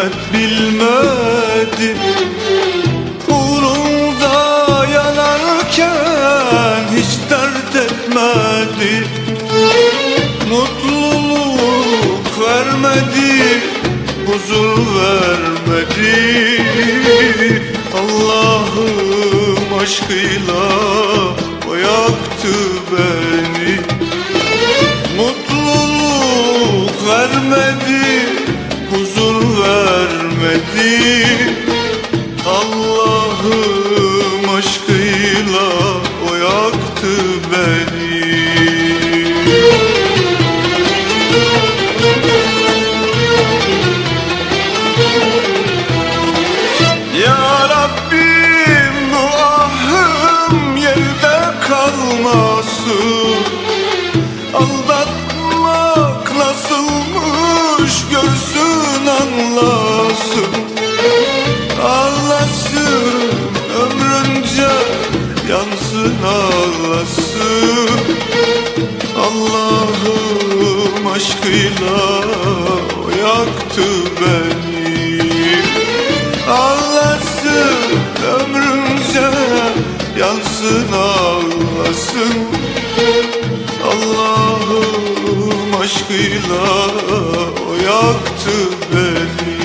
kıymet bilmedim Uğrunda yanarken hiç dert etmedi. Mutluluk vermedi, huzur vermedi. Allah'ım aşkıyla o yaktı beni. Mutluluk vermedi, Allah'ım aşkıyla Allah'ım aşkıyla yaktı beni. Ağlasın ömrümce yansın ağlasın. Allah'ım aşkıyla yaktı beni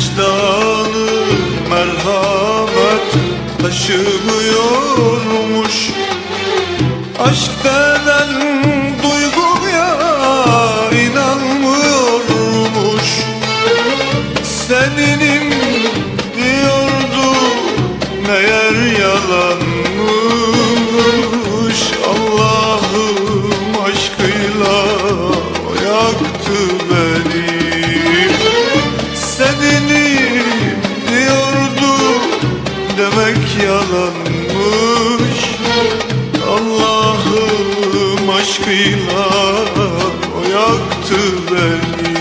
Vicdanı merhamet taşımıyormuş Aşk denen yaktı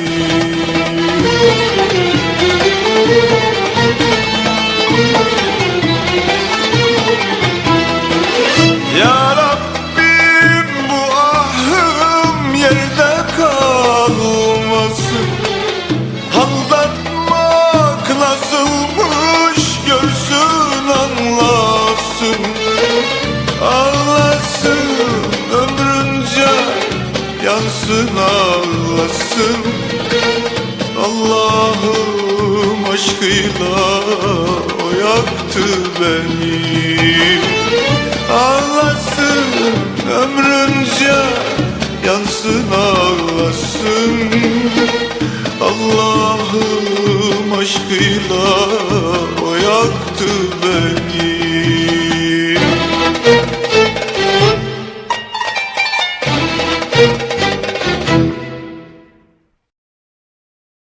aşkıyla o yaktı beni. Ağlasın ömrünce yansın ağlasın. Allah'ım aşkıyla o yaktı